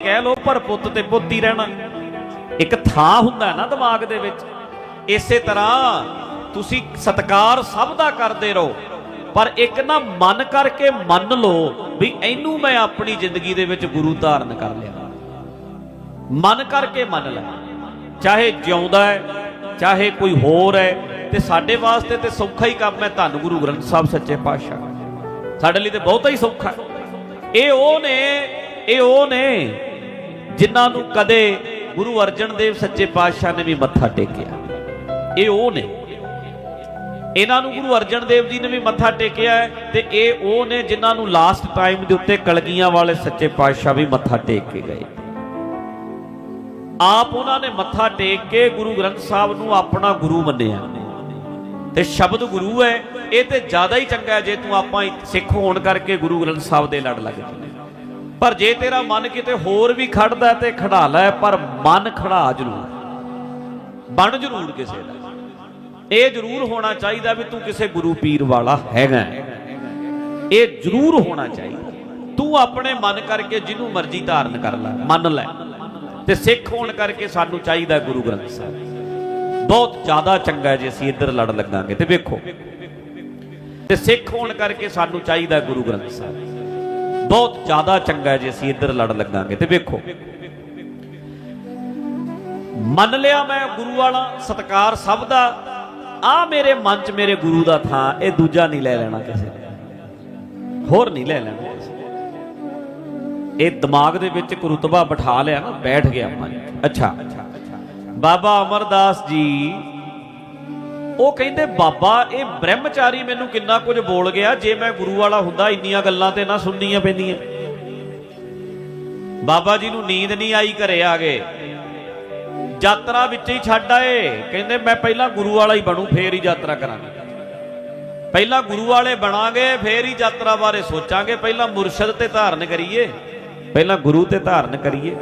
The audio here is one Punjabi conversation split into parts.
ਕਹਿ ਲੋ ਪਰ ਪੁੱਤ ਤੇ ਪੁੱਤ ਹੀ ਰਹਿਣਾ। ਇੱਕ ਥਾਂ ਹੁੰਦਾ ਨਾ ਦਿਮਾਗ ਦੇ ਵਿੱਚ। ਇਸੇ ਤਰ੍ਹਾਂ ਤੁਸੀਂ ਸਤਕਾਰ ਸਭ ਦਾ ਕਰਦੇ ਰਹੋ। ਪਰ ਇੱਕ ਨਾ ਮਨ ਕਰਕੇ ਮੰਨ ਲਓ ਵੀ ਇਹਨੂੰ ਮੈਂ ਆਪਣੀ ਜ਼ਿੰਦਗੀ ਦੇ ਵਿੱਚ ਗੁਰੂ ਧਾਰਨ ਕਰ ਲਿਆ। ਮਨ ਕਰਕੇ ਮੰਨ ਲੈ। ਚਾਹੇ ਜਿਉਂਦਾ ਹੈ, ਚਾਹੇ ਕੋਈ ਹੋਰ ਹੈ, ਤੇ ਸਾਡੇ ਵਾਸਤੇ ਤੇ ਸੌਖਾ ਹੀ ਕੰਮ ਹੈ ਧੰਨ ਗੁਰੂ ਗ੍ਰੰਥ ਸਾਹਿਬ ਸੱਚੇ ਪਾਤਸ਼ਾਹ। ਸਾਡੇ ਲਈ ਤੇ ਬਹੁਤਾ ਹੀ ਸੌਖਾ ਹੈ। ਇਹ ਉਹ ਨੇ, ਇਹ ਉਹ ਨੇ ਜਿਨ੍ਹਾਂ ਨੂੰ ਕਦੇ ਗੁਰੂ ਅਰਜਨ ਦੇਵ ਸੱਚੇ ਪਾਤਸ਼ਾਹ ਨੇ ਵੀ ਮੱਥਾ ਟੇਕਿਆ। ਇਹ ਉਹ ਨੇ। ਇਹਨਾਂ ਨੂੰ ਗੁਰੂ ਅਰਜਨ ਦੇਵ ਜੀ ਨੇ ਵੀ ਮੱਥਾ ਟੇਕਿਆ ਤੇ ਇਹ ਉਹ ਨੇ ਜਿਨ੍ਹਾਂ ਨੂੰ ਲਾਸਟ ਟਾਈਮ ਦੇ ਉੱਤੇ ਕਲਗੀਆਂ ਵਾਲੇ ਸੱਚੇ ਪਾਤਸ਼ਾਹ ਵੀ ਮੱਥਾ ਟੇਕ ਕੇ ਗਏ। ਆਪ ਉਹਨਾਂ ਨੇ ਮੱਥਾ ਟੇਕ ਕੇ ਗੁਰੂ ਗ੍ਰੰਥ ਸਾਹਿਬ ਨੂੰ ਆਪਣਾ ਗੁਰੂ ਮੰਨਿਆ। ਤੇ ਸ਼ਬਦ ਗੁਰੂ ਹੈ, ਇਹ ਤੇ ਜ਼ਿਆਦਾ ਹੀ ਚੰਗਾ ਜੇ ਤੂੰ ਆਪਾਂ ਸਿੱਖ ਹੋਣ ਕਰਕੇ ਗੁਰੂ ਗ੍ਰੰਥ ਸਾਹਿਬ ਦੇ ਲੜ ਲੱਗ ਜਾਵੇਂ ਪਰ ਜੇ ਤੇਰਾ ਮਨ ਕਿਤੇ ਹੋਰ ਵੀ ਖੜਦਾ ਤੇ ਖੜਾ ਲੈ, ਪਰ ਮਨ ਖੜਾ ਜ਼ਰੂਰ। ਬਣ ਜ਼ਰੂਰ ਕਿਸੇ ਦਾ। ਇਹ ਜ਼ਰੂਰ ਹੋਣਾ ਚਾਹੀਦਾ ਵੀ ਤੂੰ ਕਿਸੇ ਗੁਰੂ ਪੀਰ ਵਾਲਾ ਹੈਗਾ। ਇਹ ਜ਼ਰੂਰ ਹੋਣਾ ਚਾਹੀਦਾ। ਤੂੰ ਆਪਣੇ ਮਨ ਕਰਕੇ ਜਿਹਨੂੰ ਮਰਜ਼ੀ ਧਾਰਨ ਕਰ ਲੈ, ਮੰਨ ਲੈ। ਤੇ ਸਿੱਖ ਹੋਣ ਕਰਕੇ ਸਾਨੂੰ ਚਾਹੀਦਾ ਗੁਰੂ ਗ੍ਰੰਥ ਸਾਹਿਬ। ਬਹੁਤ ਜ਼ਿਆਦਾ ਚੰਗਾ ਜੇ ਅਸੀਂ ਇੱਧਰ ਲੜ ਲੱਗਾਂਗੇ ਤੇ ਵੇਖੋ। ਤੇ ਸਿੱਖ ਹੋਣ ਕਰਕੇ ਸਾਨੂੰ ਚਾਹੀਦਾ ਗੁਰੂ ਗ੍ਰੰਥ ਸਾਹਿਬ। ਬਹੁਤ ਜ਼ਿਆਦਾ ਚੰਗਾ ਜੇ ਅਸੀਂ ਇੱਧਰ ਲੜ ਲੱਗਾਂਗੇ ਤੇ ਵੇਖੋ। ਮੰਨ ਲਿਆ ਮੈਂ ਗੁਰੂ ਵਾਲਾ ਸਤਕਾਰ ਸਭ ਦਾ, ਆ ਮੇਰੇ ਮਨ 'ਚ ਮੇਰੇ ਗੁਰੂ ਦਾ ਥਾਂ, ਇਹ ਦੂਜਾ ਨਹੀਂ ਲੈ ਲੈਣਾ ਕਿਸੇ ਨੇ। ਹੋਰ ਨਹੀਂ ਲੈ ਲੈਣਾ ਕਿਸੇ ਇਹ ਦਿਮਾਗ ਦੇ ਵਿੱਚ ਇੱਕ ਰੁਤਬਾ ਬਿਠਾ ਲਿਆ ਨਾ, ਬੈਠ ਗਿਆ ਮਨ। ਅੱਛਾ। ਬਾਬਾ ਅਮਰਦਾਸ ਜੀ ਉਹ ਕਹਿੰਦੇ, ਬਾਬਾ, ਇਹ ਬ੍ਰਹਮਚਾਰੀ ਮੈਨੂੰ ਕਿੰਨਾ ਕੁਝ ਬੋਲ ਗਿਆ, ਜੇ ਮੈਂ ਗੁਰੂ ਵਾਲਾ ਹੁੰਦਾ, ਇੰਨੀਆਂ ਗੱਲਾਂ ਤੇ ਨਾ ਸੁਣਨੀਆਂ ਪੈਂਦੀਆਂ। ਬਾਬਾ ਜੀ ਨੂੰ ਨੀਂਦ ਨਹੀਂ ਆਈ ਘਰੇ ਆ ਗਏ ਯਾਤਰਾ ਵਿੱਚ ਹੀ ਛੱਡ ਆਏ। ਕਹਿੰਦੇ, ਮੈਂ ਪਹਿਲਾਂ ਗੁਰੂ ਵਾਲਾ ਹੀ ਬਣੂ, ਫੇਰ ਹੀ ਯਾਤਰਾ ਕਰਾਂਗੇ। ਪਹਿਲਾਂ ਗੁਰੂ ਵਾਲੇ ਬਣਾਂਗੇ, ਫੇਰ ਹੀ ਯਾਤਰਾ ਬਾਰੇ ਸੋਚਾਂਗੇ। ਪਹਿਲਾਂ ਮੁਰਸ਼ਦ ਤੇ ਧਾਰਨ ਕਰੀਏ, ਪਹਿਲਾਂ ਗੁਰੂ ਤੇ ਧਾਰਨ ਕਰੀਏ।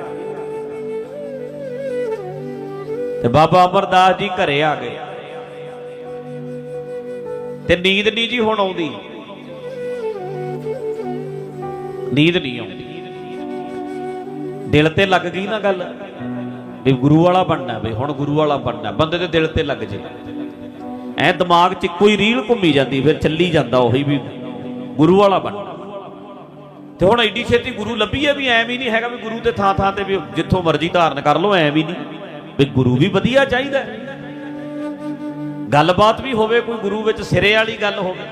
ਤੇ ਬਾਬਾ ਅਮਰਦਾਸ ਜੀ ਘਰੇ ਆ ਗਏ। ਤੇ ਨੀਂਦ ਨਹੀਂ ਜੀ ਹੁਣ ਆਉਂਦੀ। ਨੀਂਦ ਨਹੀਂ ਆਉਂਦੀ। ਦਿਲ ਤੇ ਲੱਗ ਗਈ ਨਾ ਗੱਲ, ਵੀ ਗੁਰੂ ਵਾਲਾ ਬਣਨਾ ਵੀ ਹੁਣ ਗੁਰੂ ਵਾਲਾ ਬਣਨਾ। ਬੰਦੇ ਦੇ ਦਿਲ ਤੇ ਲੱਗ ਜੇ। ਐ ਦਿਮਾਗ 'ਚ ਕੋਈ ਰੀਲ ਘੁੰਮੀ ਜਾਂਦੀ, ਫਿਰ ਚੱਲੀ ਜਾਂਦਾ ਉਹੀ ਵੀ ਗੁਰੂ ਵਾਲਾ ਬਣਨਾ। ਤੇ ਹੁਣ ਐਡੀ ਛੇਤੀ ਗੁਰੂ ਲੱਭੀਏ ਵੀ ਐਵੇਂ ਹੀ ਨਹੀਂ ਹੈਗਾ ਵੀ ਗੁਰੂ ਤੇ ਥਾਂ ਥਾਂ ਤੇ ਵੀ ਜਿੱਥੋਂ ਮਰਜ਼ੀ ਧਾਰਨ ਕਰ ਲਓ, ਐਵੇਂ ਹੀ ਨਹੀਂ। ਵੀ ਗੁਰੂ ਵੀ ਵਧੀਆ ਚਾਹੀਦਾ। ਗੱਲਬਾਤ ਵੀ ਹੋਵੇ, ਕੋਈ ਗੁਰੂ ਵਿੱਚ ਸਿਰੇ ਵਾਲੀ ਗੱਲ ਹੋਵੇ।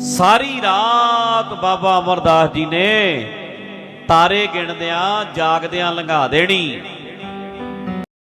ਸਾਰੀ ਰਾਤ ਬਾਬਾ ਅਮਰਦਾਸ ਜੀ ਨੇ ਤਾਰੇ ਗਿਣਦਿਆਂ, ਜਾਗਦਿਆਂ ਲੰਘਾ ਦੇਣੀ।